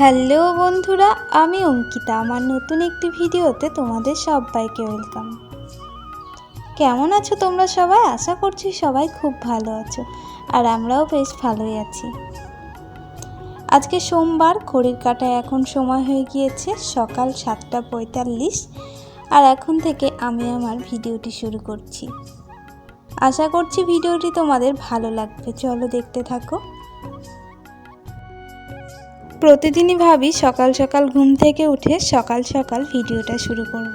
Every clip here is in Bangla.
হ্যালো বন্ধুরা, আমি অঙ্কিতা। আমার নতুন একটি ভিডিওতে তোমাদের সবাইকে ওয়েলকাম কেমন আছো তোমরা সবাই? আশা করছি সবাই খুব ভালো আছো, আর আমরাও বেশ ভালোই আছি। আজকে সোমবার, ঘড়ির কাটায় এখন সময় হয়ে গিয়েছে সকাল সাতটা পঁয়তাল্লিশ, আর এখন থেকে আমি আমার ভিডিওটি শুরু করছি। আশা করছি ভিডিওটি তোমাদের ভালো লাগবে। চলো দেখতে থাকো। প্রতিদিনই ভাবি সকাল সকাল ঘুম থেকে উঠে সকাল সকাল ভিডিওটা শুরু করব।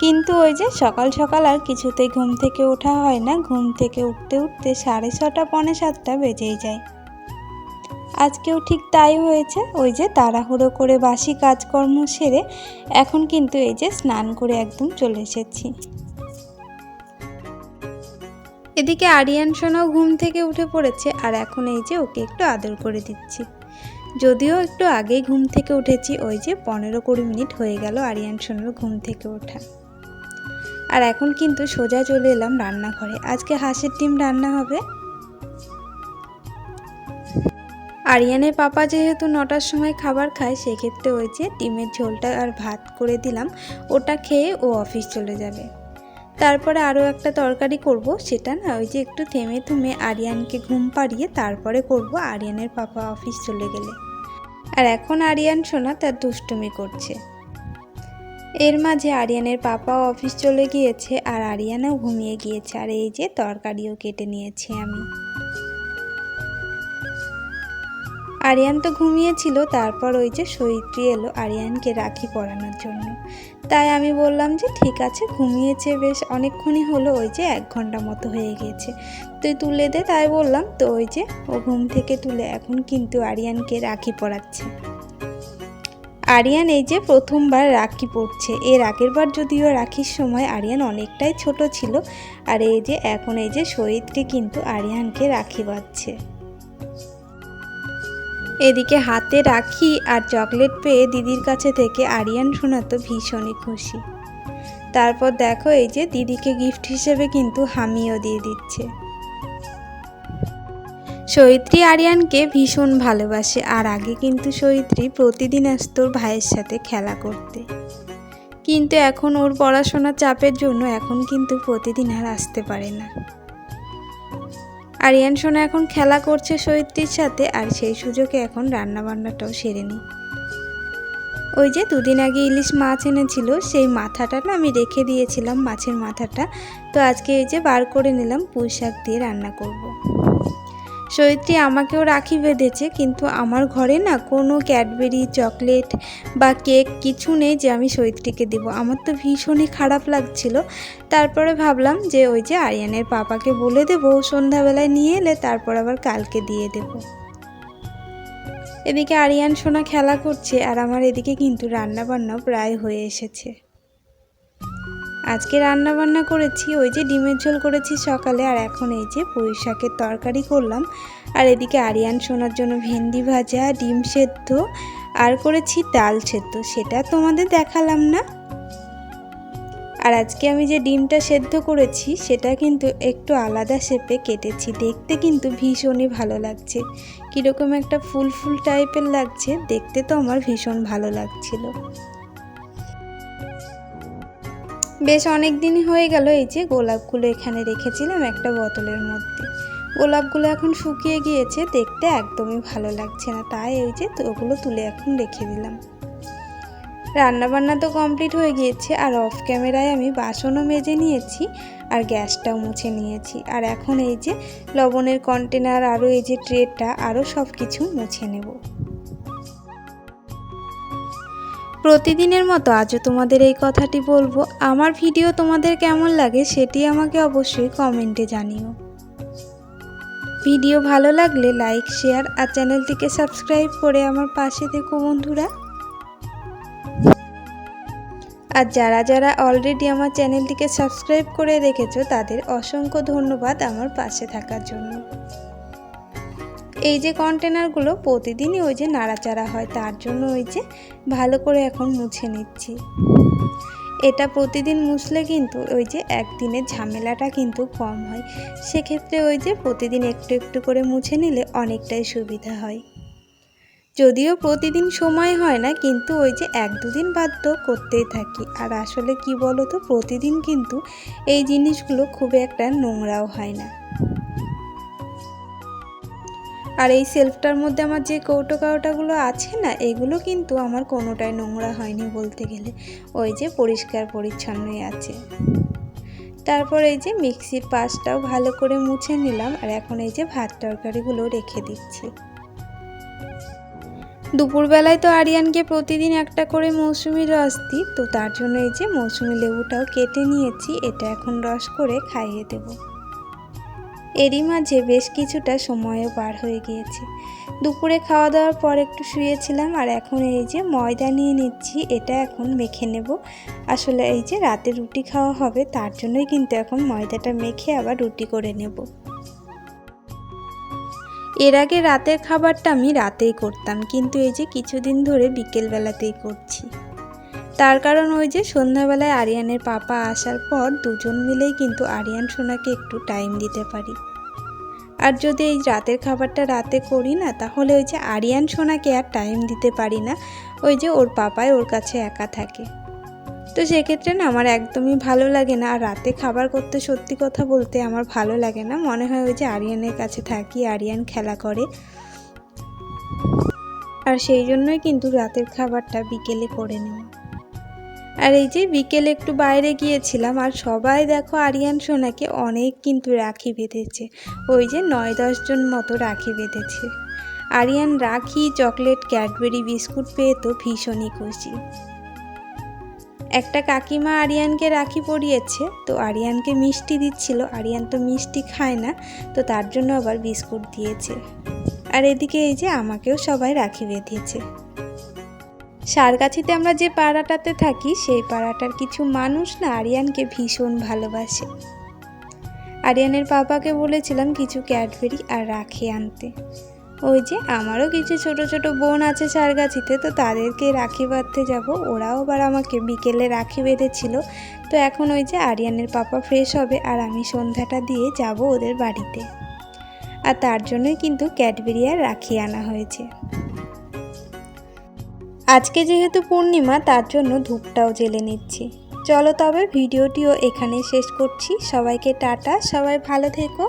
কিন্তু ওই যে সকাল সকাল আর কিছুতেই ঘুম থেকে ওঠা হয় না, ঘুম থেকে উঠতে উঠতে সাড়ে ছটা, পৌনে সাতটা বেজেই যায়। আজকেও ঠিক তাই হয়েছে, ওই যে তাড়াহুড়ো করে বাসি কাজকর্ম সেরে এখন কিন্তু এই যে স্নান করে একদম চলে এসেছি। এদিকে আরিয়ান সোনাও ঘুম থেকে উঠে পড়েছে আর এখন এই যে ওকে একটু আদর করে দিচ্ছি। যদিও একটু আগেই ঘুম থেকে উঠেছি, ওই যে পনেরো কুড়ি মিনিট হয়ে গেল আরিয়ান সোনার ঘুম থেকে ওঠা। আর এখন কিন্তু সোজা চলে এলাম রান্নাঘরে। আজকে হাঁসের ডিম রান্না হবে। আরিয়ানের পাপা যেহেতু নটার সময় খাবার খায়, সেক্ষেত্রে ওই যে ডিমের ঝোলটা আর ভাত করে দিলাম। ওটা খেয়ে ও অফিস চলে যাবে। তারপরে আরও একটা তরকারি করব, সেটা না ওই যে একটু থেমে থেমে আরিয়ানকে ঘুম পাড়িয়ে তারপরে করব আরিয়ানের পাপা অফিস চলে গেলে। আর এখন আরিয়ান সোনা তার দুষ্টুমি করছে। এর মাঝে আরিয়ানের পাপাও অফিস চলে গিয়েছে আর আরিয়ানাও ঘুমিয়ে গিয়েছে, আর এই যে তরকারিও কেটে নিয়েছি আমি। আরিয়ান তো ঘুমিয়েছিল, তারপর ওই যে সৈত্রী এলো আরিয়ানকে রাখি পরানোর জন্য। তাই আমি বললাম যে, ঠিক আছে, ঘুমিয়েছে বেশ। অনেকক্ষণই হলো, ওই যে এক ঘণ্টা মতো হয়ে গিয়েছে। তুই তুলে দে, তাই বললাম। তো ওই যে, ও ঘুম থেকে তুলে এখন কিন্তু আরিয়ানকে রাখি পরাচ্ছে। আরিয়ান এই যে প্রথমবার রাখি পড়ছে এর আগের বার যদিও রাখির সময় আরিয়ান অনেকটাই ছোট ছিল। আর এই যে, এখন এই যে সৈত্রী কিন্তু আরিয়ানকে রাখি বাঁধছে। এদিকে হাতে রাখি আর চকলেট পেয়ে দিদির কাছে থেকে আরিয়ান শোনা তো ভীষণই খুশি। তারপর দেখো এই যে দিদিকে গিফট হিসেবে কিন্তু হামিও দিয়ে দিচ্ছে। সৈত্রী আরিয়ানকে ভীষণ ভালোবাসে আর আগে কিন্তু সৈত্রী প্রতিদিন আসতো ভাইয়ের সাথে খেলা করতে। কিন্তু এখন ওর পড়াশোনার চাপের জন্য এখন কিন্তু প্রতিদিন আর আসতে পারে না। আরিয়ান সোনা এখন খেলা করছে সৈত্রীর সাথে আর সেই সুযোগে এখন রান্নাবান্নাটাও সেরে নিই ওই যে দুদিন আগে ইলিশ মাছ এনেছিল, সেই মাথাটা না আমি রেখে দিয়েছিলাম মাছের মাথাটা তো আজকে এই যে বার করে নিলাম পুঁই শাক দিয়ে রান্না করব। সৈত্রী আমাকেও রাখি বেঁধেছে, কিন্তু আমার ঘরে না কোনো ক্যাডবেরি, চকলেট বা কেক কিছু নেই যে আমি সৈত্রীকে দেবো। আমার তো ভীষণই খারাপ লাগছিল। তারপরে ভাবলাম যে ওই যে আরিয়ানের পাপাকে বলে দেবো, সন্ধ্যাবেলায় নিয়ে এলে তারপর আবার কালকে দিয়ে দেব। এদিকে আরিয়ান সোনা খেলা করছে আর আমার এদিকে কিন্তু রান্না বান্নাও প্রায় হয়ে এসেছে। আজকে রান্না বান্না করেছি, ওই যে ডিমের ঝোল করেছি সকালে, আর এখন এই যে পুঁই শাকের তরকারি করলাম। আর এদিকে আরিয়ান সোনার জন্য ভেন্ডি ভাজা, ডিম সেদ্ধ, আর করেছি ডাল সেদ্ধ। সেটা তোমাদের দেখালাম না। আর আজকে আমি যে ডিমটা সেদ্ধ করেছি, সেটা কিন্তু একটু আলাদা শেপে কেটেছি। দেখতে কিন্তু ভীষণই ভালো লাগছে। কীরকম একটা ফুল ফুল টাইপের লাগছে, দেখতে তো আমার ভীষণ ভালো লাগছিল। বেশ অনেক দিনই হয়ে গেল এই যে গোলাপগুলো এখানে রেখেছিলাম একটা বোতলের মধ্যে। গোলাপগুলো এখন শুকিয়ে গিয়েছে, দেখতে একদমই ভালো লাগছে না। তাই এই যে ওগুলো তুলে এখন রেখে দিলাম। রান্নাবান্না তো কমপ্লিট হয়ে গিয়েছে, আর অফ ক্যামেরায় আমি বাসনও মেজে নিয়েছি আর গ্যাসটাও মুছে নিয়েছি। আর এখন এই যে লবণের কন্টেনার, আরও এই যে ট্রেটা, আরও সব কিছু মুছে নেব। প্রতিদিনের মতো আজও তোমাদের এই কথাটি বলব। আমার ভিডিও তোমাদের কেমন লাগে সেটি আমাকে অবশ্যই কমেন্টে জানিও। ভিডিও ভালো লাগলে লাইক, শেয়ার আর চ্যানেলটিকে সাবস্ক্রাইব করে আমার পাশে দেখো বন্ধুরা। আর যারা যারা অলরেডি আমার চ্যানেলটিকে সাবস্ক্রাইব করে রেখেছো তাদের অসংখ্য ধন্যবাদ আমার পাশে থাকার জন্য। এই যে কন্টেনারগুলো প্রতিদিনই ওই যে নাড়াচাড়া হয়, তার জন্য ওই যে ভালো করে এখন মুছে নিচ্ছি। এটা প্রতিদিন মুছলে কিন্তু ওই যে একদিনের ঝামেলাটা কিন্তু কম হয়। সেক্ষেত্রে ওই যে প্রতিদিন একটু একটু করে মুছে নিলে অনেকটাই সুবিধা হয়। যদিও প্রতিদিন সময় হয় না, কিন্তু ওই যে এক দুদিন তো করতেই থাকি। আর আসলে কি বলো তো প্রতিদিন কিন্তু এই জিনিসগুলো খুব একটা নোংরাও হয় না। আর এই সেলফটার মধ্যে আমার যে কৌটো কাউটাগুলো আছে না, এগুলো কিন্তু আমার কোনোটাই নোংরা হয়নি বলতে গেলে। ওই যে পরিষ্কার পরিচ্ছন্নই আছে। তারপর এই যে মিক্সির পাশটাও ভালো করে মুছে নিলাম আর এখন এই যে ভাত তরকারিগুলো রেখে দিচ্ছি। দুপুরবেলায় তো আরিয়ানকে প্রতিদিন একটা করে মৌসুমি রস দিই, তো তার জন্য এই যে মৌসুমি লেবুটাও কেটে নিয়েছি, এটা এখন রস করে খাইয়ে দেব। এরই মাঝে বেশ কিছুটা সময়ও পার হয়ে গিয়েছে। দুপুরে খাওয়া দাওয়ার পর একটু শুয়েছিলাম আর এখন এই যে ময়দা নিয়ে নিচ্ছি, এটা এখন মেখে নেব। আসলে এই যে রাতে রুটি খাওয়া হবে, তার জন্যই কিন্তু এখন ময়দাটা মেখে আবার রুটি করে নেব। এর আগে রাতের খাবারটা আমি রাতেই করতাম, কিন্তু এই যে কিছুদিন ধরে বিকেলবেলাতেই করছি। তার কারণ ওই যে সন্ধ্যাবেলায় আরিয়ানের পাপা আসার পর দুজন মিলেই কিন্তু আরিয়ান সোনাকে একটু টাইম দিতে পারি। আর যদি এই রাতের খাবারটা রাতে করি না, তাহলে ওই যে আরিয়ান সোনাকে আর টাইম দিতে পারি না, ওই যে ওর পাপাই ওর কাছে একা থাকে। তো সেক্ষেত্রে না আমার একদমই ভালো লাগে না, আর রাতে খাবার করতে সত্যি কথা বলতে আমার ভালো লাগে না। মনে হয় ওই যে আরিয়ানের কাছে থাকি, আরিয়ান খেলা করে। আর সেই জন্যই কিন্তু রাতের খাবারটা বিকেলে করে নেওয়া আর এই যে বিকেলে একটু বাইরে গিয়েছিলাম আর সবাই দেখো আরিয়ান, সোনাকে অনেক কিন্তু রাখি বেঁধেছে। ওই যে নয় দশজন মতো রাখি বেঁধেছে। আরিয়ান রাখি, চকলেট, ক্যাডবেরি, বিস্কুট পেয়ে তো ভীষণই খুশি। একটা কাকিমা আরিয়ানকে রাখি পরিয়েছে, তো আরিয়ানকে মিষ্টি দিচ্ছিল। আরিয়ান তো মিষ্টি খায় না, তো তার জন্য আবার বিস্কুট দিয়েছে। আর এদিকে এই যে আমাকেও সবাই রাখি বেঁধেছে। সারগাছিতে আমরা যে পাড়াটাতে থাকি, সেই পাড়াটার কিছু মানুষ না আরিয়ানকে ভীষণ ভালোবাসে। আরিয়ানের পাপাকে বলেছিলাম কিছু ক্যাডবেরি আর রাখি আনতে। ওই যে আমারও কিছু ছোট ছোট বোন আছে সারগাছিতে, তো তাদেরকে রাখি বাঁধতে যাব। ওরাও আবার আমাকে বিকেলে রাখি বেঁধেছিল। তো এখন ওই যে আরিয়ানের পাপা ফ্রেশ হবে আর আমি সন্ধ্যাটা দিয়ে যাব ওদের বাড়িতে। আর তার জন্যই কিন্তু ক্যাডবেরি আর রাখি আনা হয়েছে। আজকে যেহেতু পূর্ণিমা, তার জন্য ধূপটাও জেলে নিচ্ছি। চলো তবে ভিডিওটিও এখানে শেষ করছি। সবাইকে টাটা, সবাই ভালো থেকো।